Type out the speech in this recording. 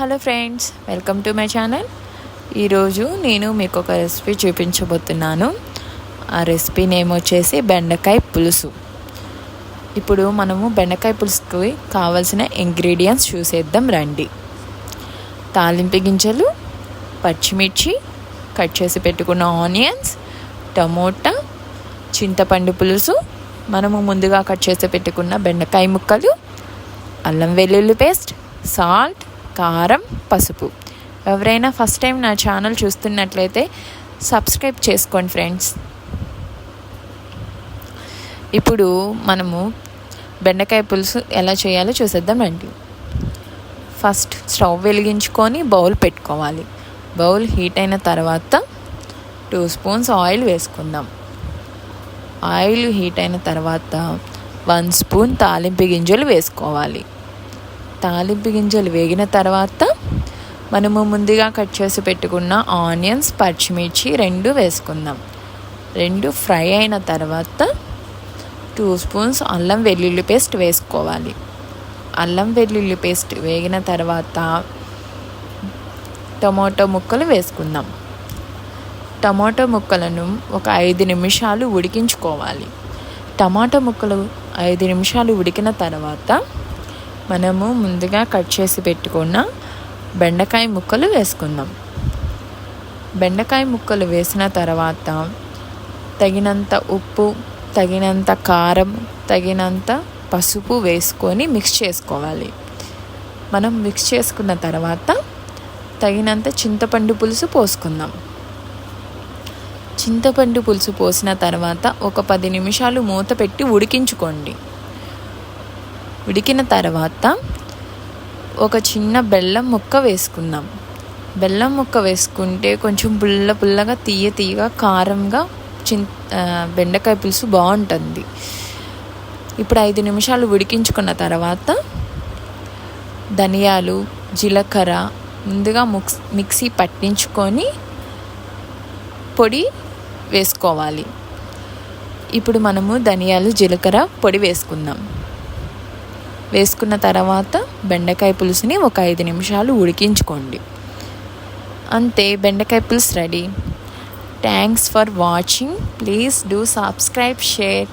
Hello friends welcome to my channel. ఈరోజు నేను మీకు ఒక రెసిపీ చూపించబోతున్నాను. ఆ రెసిపీ నేమ్ వచ్చేసి బెండకాయ పులుసు. ఇప్పుడు మనము బెండకాయ పులుసుకి కావాల్సిన ఇంగ్రీడియంట్స్ చూసేద్దాం రండి. తాలింపు గింజలు పచ్చిమిర్చి కట్ చేసి పెట్టుకున్న ఆనియన్స్ టమోటా చింతపండు పులుసు మనము ముందుగా కట్ చేసి పెట్టుకున్న బెండకాయ ముక్కలు అల్లం వెల్లుల్లి పేస్ట్ సాల్ట్ కారం పసుపు. ఎవరైనా ఫస్ట్ టైం నా ఛానల్ చూస్తున్నట్లయితే సబ్స్క్రైబ్ చేసుకోండి ఫ్రెండ్స్ ఇప్పుడు మనము బెండకాయ పులుసు ఎలా చేయాలో చూసేద్దాం రండి ఫస్ట్ స్టవ్ వెలిగించుకొని బౌల్ పెట్టుకోవాలి. బౌల్ హీట్ అయిన తర్వాత టూ స్పూన్స్ ఆయిల్ వేసుకుందాం. ఆయిల్ హీట్ అయిన తర్వాత వన్ స్పూన్ తాలింపు గింజలు వేసుకోవాలి. తాలింపు గింజలు వేగిన తర్వాత మనము ముందుగా కట్ చేసి పెట్టుకున్న ఆనియన్స్ పచ్చిమిర్చి రెండు వేసుకుందాం. రెండు ఫ్రై అయిన తర్వాత టూ స్పూన్స్ అల్లం వెల్లుల్లి పేస్ట్ వేసుకోవాలి. అల్లం వెల్లుల్లి పేస్ట్ వేగిన తర్వాత టమాటో ముక్కలు వేసుకుందాం. టమాటో ముక్కలను ఒక ఐదు నిమిషాలు ఉడికించుకోవాలి. టమాటో ముక్కలు ఐదు నిమిషాలు ఉడికిన తర్వాత మనము ముందుగా కట్ చేసి పెట్టుకున్న బెండకాయ ముక్కలు వేసుకుందాం. బెండకాయ ముక్కలు వేసిన తర్వాత తగినంత ఉప్పు తగినంత కారం తగినంత పసుపు వేసుకొని మిక్స్ చేసుకోవాలి. మనం మిక్స్ చేసుకున్న తర్వాత తగినంత చింతపండు పులుసు పోసుకుందాం. చింతపండు పులుసు పోసిన తర్వాత ఒక పది నిమిషాలు మూత పెట్టి ఉడికించుకోండి. ఉడికిన తర్వాత ఒక చిన్న బెల్లం ముక్క వేసుకుందాం. బెల్లం ముక్క వేసుకుంటే కొంచెం పుల్ల పుల్లగా తీయ తీయగా కారంగా చిన్ బెండకాయ పులుసు బాగుంటుంది. ఇప్పుడు ఐదు నిమిషాలు ఉడికించుకున్న తర్వాత ధనియాలు జీలకర్ర ముందుగా ముక్స్ మిక్సీ పట్టించుకొని పొడి వేసుకోవాలి. ఇప్పుడు మనము ధనియాలు జీలకర్ర పొడి వేసుకుందాం. వేసుకున్న తర్వాత బెండకాయ పులుసుని ఒక ఐదు నిమిషాలు ఉడికించుకోండి. అంతే బెండకాయ పులుసు ready. Thanks for watching please do subscribe share